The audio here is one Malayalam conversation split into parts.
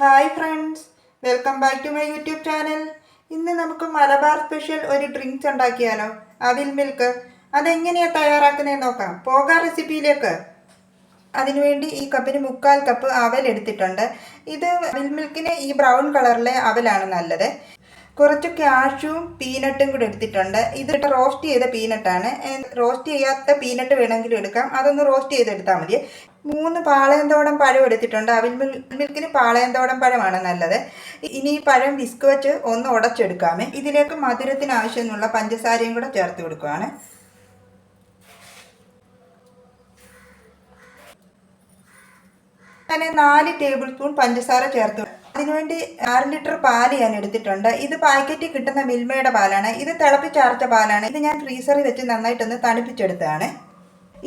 Hi friends welcome back to my YouTube channel ഇന്ന് നമുക്ക് മലബാർ സ്പെഷ്യൽ ഒരു ഡ്രിങ്ക്സ് ഉണ്ടാക്കിയാലോ? അവിൽ മിൽക്ക് അതെങ്ങനെയാണ് തയ്യാറാക്കുന്നതെന്ന് നോക്കാം. പോകാ റെസിപ്പിയിലേക്ക്. അതിനുവേണ്ടി ഈ കപ്പിന് മുക്കാൽ കപ്പ് അവൽ എടുത്തിട്ടുണ്ട്. ഇത് അവിൽ മിൽക്കിന് ഈ ബ്രൗൺ കളറിലെ അവലാണ് നല്ലത്. കുറച്ച് ക്യാഷും പീനട്ടും കൂടെ എടുത്തിട്ടുണ്ട്. ഇത് റോസ്റ്റ് ചെയ്ത പീനട്ടാണ് റോസ്റ്റ് ചെയ്യാത്ത പീനട്ട് വേണമെങ്കിലും എടുക്കാം. അതൊന്ന് റോസ്റ്റ് ചെയ്തെടുത്താൽ മതി. മൂന്ന് പാളയന്തോടം പഴം എടുത്തിട്ടുണ്ട്. അവിൽ മിൽ- മിൽക്കിന് പാളയന്തോടം പഴമാണ് നല്ലത്. ഇനി ഈ പഴം വിസ്ക് വെച്ച് ഒന്ന് ഉടച്ചെടുക്കാമേ. ഇതിലേക്ക് മധുരത്തിന് ആവശ്യമുള്ള പഞ്ചസാരയും കൂടെ ചേർത്ത് കൊടുക്കുകയാണ് അങ്ങനെ നാല് ടേബിൾ സ്പൂൺ പഞ്ചസാര ചേർത്ത് അതിനുവേണ്ടി ആറ് ലിറ്റർ പാൽ ഞാൻ എടുത്തിട്ടുണ്ട്. ഇത് പാക്കറ്റിൽ കിട്ടുന്ന മിൽമയുടെ പാലാണ്. ഇത് തിളപ്പിച്ചാർച്ച പാലാണ്. ഇത് ഞാൻ ഫ്രീസറിൽ വെച്ച് നന്നായിട്ടൊന്ന് തണുപ്പിച്ചെടുത്തതാണ്.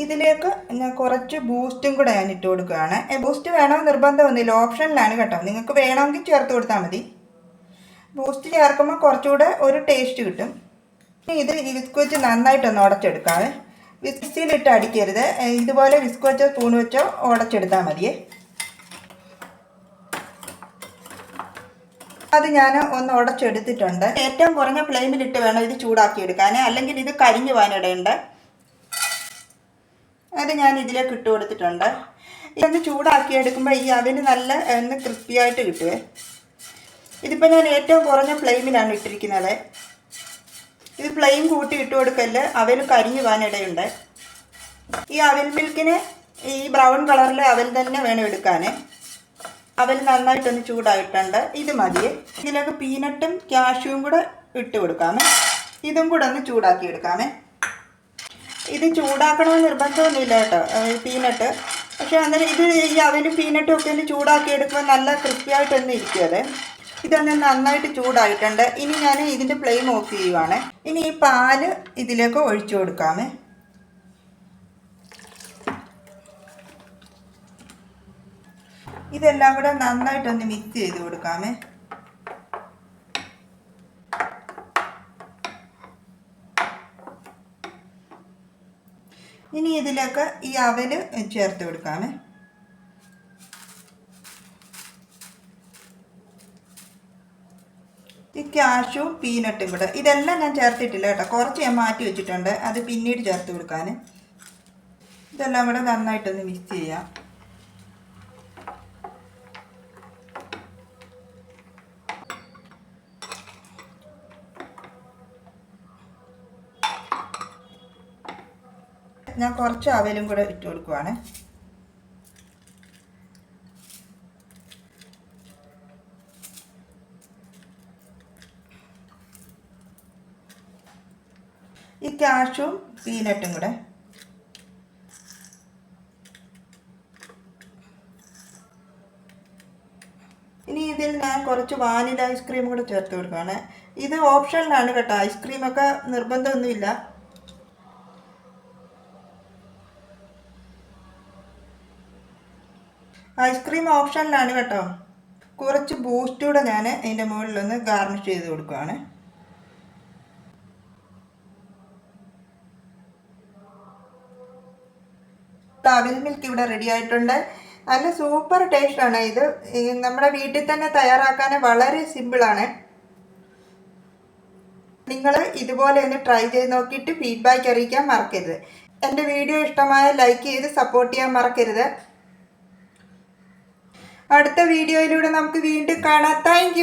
ഇതിലേക്ക് ഞാൻ കുറച്ച് ബൂസ്റ്റും കൂടെ ഞാൻ ഇട്ട് കൊടുക്കുകയാണ്. ബൂസ്റ്റ് വേണമെന്ന് നിർബന്ധമൊന്നുമില്ല ഓപ്ഷനിലാണ് കേട്ടോ. നിങ്ങൾക്ക് വേണമെങ്കിൽ ചേർത്ത് കൊടുത്താൽ മതി. ബൂസ്റ്റ് ചേർക്കുമ്പോൾ കുറച്ചുകൂടെ ഒരു ടേസ്റ്റ് കിട്ടും. ഇത് ഈ വിസ്ക് വെച്ച് നന്നായിട്ടൊന്ന് ഉടച്ചെടുക്കാവേ. വിസ്കിയിലിട്ട് അടിക്കരുത്. ഇതുപോലെ വിസ്ക് വെച്ചോ സ്പൂൺ വെച്ചോ ഉടച്ചെടുത്താൽ മതിയേ. അത് ഞാൻ ഒന്ന് ഉടച്ചെടുത്തിട്ടുണ്ട്. ഏറ്റവും കുറഞ്ഞ ഫ്ലെയിമിലിട്ട് വേണം ഇത് ചൂടാക്കിയെടുക്കാൻ അല്ലെങ്കിൽ ഇത് കരിഞ്ഞു പോകാനിടയുണ്ട്. അത് ഞാൻ ഇതിലേക്ക് ഇട്ട് കൊടുത്തിട്ടുണ്ട്. ഇതൊന്ന് ചൂടാക്കി എടുക്കുമ്പോൾ ഈ അവന് നല്ല ഒന്ന് ക്രിസ്പി ആയിട്ട് കിട്ടുവേ. ഇതിപ്പോൾ ഞാൻ ഏറ്റവും കുറഞ്ഞ ഫ്ലെയിമിലാണ് ഇട്ടിരിക്കുന്നത്. ഇത് ഫ്ലെയിം കൂട്ടി ഇട്ട് കൊടുക്കൽ അവന് കരിഞ്ഞു പോകാനിടയുണ്ട് ഈ അവൽ മിൽക്കിന് ഈ ബ്രൗൺ കളറിലെ അവൽ തന്നെ വേണം എടുക്കാൻ അവൽ നന്നായിട്ടൊന്ന് ചൂടായിട്ടുണ്ട്. ഇത് മതി. ഇതിലേക്ക് പീനട്ടും ക്യാഷ്യൂവും കൂടെ ഇട്ട് കൊടുക്കാമേ. ഇതും കൂടെ ഒന്ന് ചൂടാക്കി എടുക്കാമേ. ഇത് ചൂടാക്കണമെന്ന് നിർബന്ധമൊന്നുമില്ല കേട്ടോ പീനട്ട്. പക്ഷെ അന്നേരം ഇത് ഈ അവനും പീനട്ടും ഒക്കെ ഒന്ന് ചൂടാക്കി എടുക്കുമ്പോൾ നല്ല ക്രിസ്പി ആയിട്ടൊന്നും ഇരിക്കും അതെ ഇതൊന്ന് നന്നായിട്ട് ചൂടായിട്ടുണ്ട്. ഇനി ഞാൻ ഇതിന്റെ ഫ്ലെയിം ഓഫ് ചെയ്യുവാണ്. ഇനി ഈ പാൽ ഇതിലേക്ക് ഒഴിച്ചു കൊടുക്കാമേ. ഇതെല്ലാം കൂടെ നന്നായിട്ടൊന്ന് മിക്സ് ചെയ്ത് കൊടുക്കാമേ. ഇനി ഇതിലേക്ക് ഈ അവൽ ചേർത്ത് കൊടുക്കാമേ. ഈ ക്യാഷും പീനട്ടും കൂടെ ഇതെല്ലാം ഞാൻ ചേർത്തിട്ടില്ല കേട്ടോ. കുറച്ച് ഞാൻ മാറ്റി വെച്ചിട്ടുണ്ട്. അത് പിന്നീട് ചേർത്ത് കൊടുക്കാൻ ഇതെല്ലാം കൂടെ നന്നായിട്ടൊന്ന് മിക്സ് ചെയ്യാം. ഞാൻ കുറച്ച് അവലും കൂടെ ഇട്ട് കൊടുക്കുവാണ്. ഈ ക്യാഷും പീനട്ടും കൂടെ. ഇനി ഇതിൽ ഞാൻ കുറച്ച് വാനില ഐസ്ക്രീം കൂടെ ചേർത്ത് കൊടുക്കുകയാണ് ഇത് ഓപ്ഷനിലാണ് കേട്ടോ. ഐസ്ക്രീമൊക്കെ നിർബന്ധമൊന്നുമില്ല. ഐസ്ക്രീം ഓപ്ഷനിലാണ് കേട്ടോ. കുറച്ച് ബൂസ്റ്റ് കൂടെ ഞാൻ അതിന്റെ മുകളിലൊന്ന് ഗാർണിഷ് ചെയ്ത് കൊടുക്കുകയാണ് അവിൽ മിൽക്ക് ഇവിടെ റെഡി ആയിട്ടുണ്ട്. നല്ല സൂപ്പർ ടേസ്റ്റാണ് ഇത്. നമ്മുടെ വീട്ടിൽ തന്നെ തയ്യാറാക്കാൻ വളരെ സിമ്പിളാണ് നിങ്ങൾ ഇതുപോലെ ഒന്ന് ട്രൈ ചെയ്ത് നോക്കിയിട്ട് ഫീഡ്ബാക്ക് അറിയിക്കാൻ മറക്കരുത്. എന്റെ വീഡിയോ ഇഷ്ടമായ ലൈക്ക് ചെയ്ത് സപ്പോർട്ട് ചെയ്യാൻ മറക്കരുത്. അടുത്ത വീഡിയോയിലൂടെ നമുക്ക് വീണ്ടും കാണാം. താങ്ക്